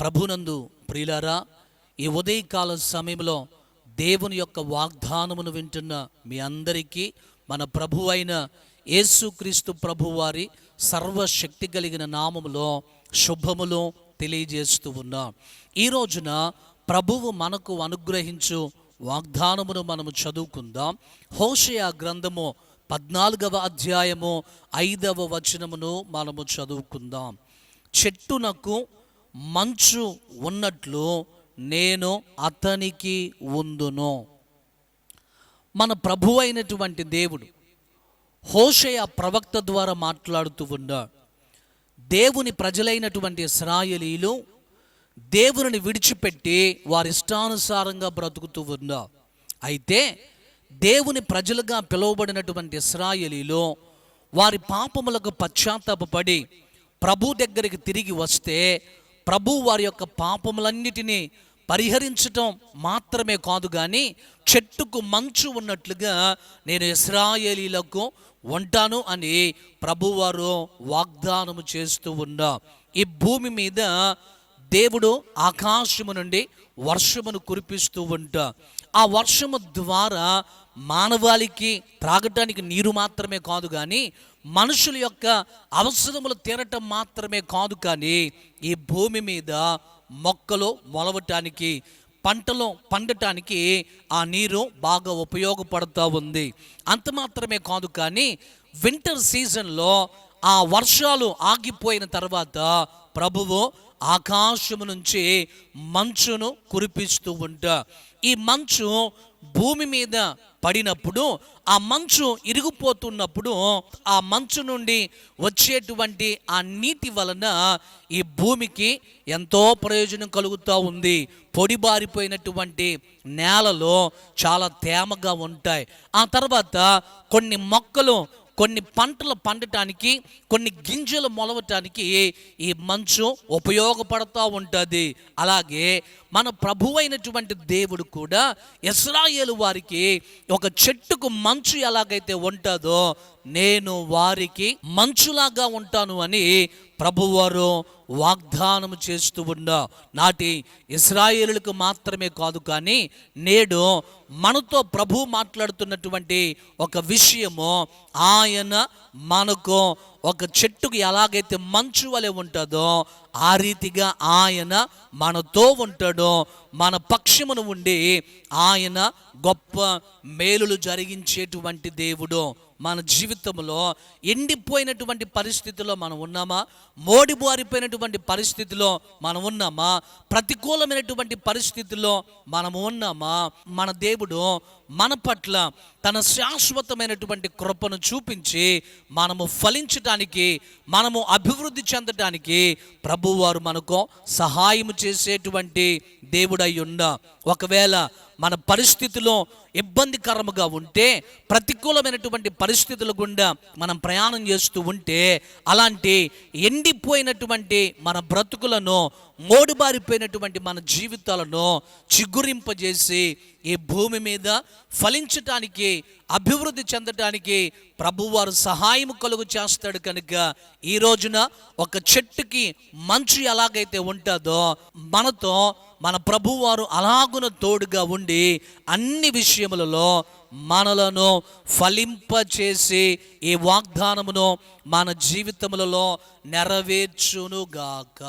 ప్రభునందు ప్రియులారా ఈ ఉదయకాల సమయంలో దేవుని యొక్క వాగ్దానమును వింటున్న మీ అందరికీ మన ప్రభు అయిన యేసుక్రీస్తు ప్రభువారి సర్వశక్తి కలిగిన నామములో శుభములు తెలియజేస్తూ ఉన్నా. ఈ రోజున ప్రభువు మనకు అనుగ్రహించు వాగ్దానమును మనము చదువుకుందాం. హోషయ గ్రంథము పద్నాలుగవ అధ్యాయము ఐదవ వచనమును మనము చదువుకుందాం. చెట్టునకు మంచు ఉన్నట్లు నేను అతనికి ఉందును. మన ప్రభు అయినటువంటి దేవుడు హోషయ ప్రవక్త ద్వారా మాట్లాడుతూ ఉన్నాడు. దేవుని ప్రజలైనటువంటి ఇస్రాయలీలు దేవుని విడిచిపెట్టి వారి ఇష్టానుసారంగా బ్రతుకుతూ ఉందా అయితే దేవుని ప్రజలుగా పిలువబడినటువంటి ఇస్రాయలీలో వారి పాపములకు పశ్చాత్తాపడి ప్రభు దగ్గరికి తిరిగి వస్తే ప్రభు వారి యొక్క పాపములన్నిటినీ పరిహరించటం మాత్రమే కాదు కానీ చెట్టుకు మంచు ఉన్నట్లుగా నేను ఇస్రాయేలీలకు ఉంటాను అని ప్రభువారు వాగ్దానము చేస్తూ ఉన్నా ఈ భూమి మీద దేవుడు ఆకాశము నుండి వర్షమును కురిపిస్తూ ఉంటా. ఆ వర్షము ద్వారా మానవాళికి త్రాగటానికి నీరు మాత్రమే కాదు కానీ మనుషుల యొక్క అవసరములు తీరటం మాత్రమే కాదు కానీ ఈ భూమి మీద మొక్కలు మొలవటానికి పంటలు పండటానికి ఆ నీరు బాగా ఉపయోగపడుతూ ఉంది. అంత మాత్రమే కాదు కానీ వింటర్ సీజన్లో ఆ వర్షాలు ఆగిపోయిన తర్వాత ప్రభువు ఆకాశము నుంచి మంచును కురిపిస్తూ ఉంటా. ఈ మంచు భూమి మీద పడినప్పుడు ఆ మంచు ఇరిగిపోతున్నప్పుడు ఆ మంచు నుండి వచ్చేటువంటి ఆ నీటి వలన ఈ భూమికి ఎంతో ప్రయోజనం కలుగుతూ ఉంది. పొడిబారిపోయినటువంటి నేలలో చాలా తేమగా ఉంటాయి. ఆ తర్వాత కొన్ని మొక్కలు కొన్ని పంటలు పండటానికి కొన్ని గింజలు మొలవటానికి ఈ మంచు ఉపయోగపడుతూ ఉంటుంది. అలాగే మన ప్రభు అయినటువంటి దేవుడు కూడా ఇస్రాయేలు వారికి ఒక చెట్టుకు మంచు ఎలాగైతే ఉంటుందో నేను వారికి మంచులాగా ఉంటాను అని ప్రభువారు వాగ్దానం చేస్తూ ఉన్నా నాటి ఇస్రాయేలులకు మాత్రమే కాదు కానీ నేడు మనతో ప్రభు మాట్లాడుతున్నటువంటి ఒక విషయము ఆయన మనకు ఒక చెట్టుకు ఎలాగైతే మంచు వలె ఉంటుందో ఆ రీతిగా ఆయన మనతో ఉంటాడో. మన పక్షమును ఉండి ఆయన గొప్ప మేలులు జరిగించేటువంటి దేవుడు మన జీవితంలో ఎండిపోయినటువంటి పరిస్థితిలో మనం ఉన్నామా? మోడిబారిపోయినటువంటి పరిస్థితిలో మనం ఉన్నామా? ప్రతికూలమైనటువంటి పరిస్థితిలో మనం ఉన్నామా? మన దేవుడు మన పట్ల తన శాశ్వతమైనటువంటి కృపను చూపించి మనము ఫలించటానికి మనము అభివృద్ధి చెందటానికి ప్రభువారు మనకు సహాయం చేసేటువంటి దేవుడై ఉన్న ఒకవేళ మన పరిస్థితిలో ఇబ్బందికరముగా ఉంటే ప్రతికూలమైనటువంటి పరిస్థితుల గుండా మనం ప్రయాణం చేస్తూ ఉంటే అలాంటి ఎండిపోయినటువంటి మన బ్రతుకులను మోడుబారిపోయినటువంటి మన జీవితాలను చిగురింపజేసి ఈ భూమి మీద ఫలించటానికి అభివృద్ధి చెందటానికి ప్రభువారు సహాయం కలుగు చేస్తాడు కనుక ఈ రోజున ఒక చెట్టుకి మంచు ఎలాగైతే ఉంటుందో మనతో మన ప్రభువారు అలాగున తోడుగా ఉండి అన్ని విషయములలో మనలను ఫలింపచేసి ఈ వాగ్దానమును మన జీవితములలో నెరవేర్చునుగాక.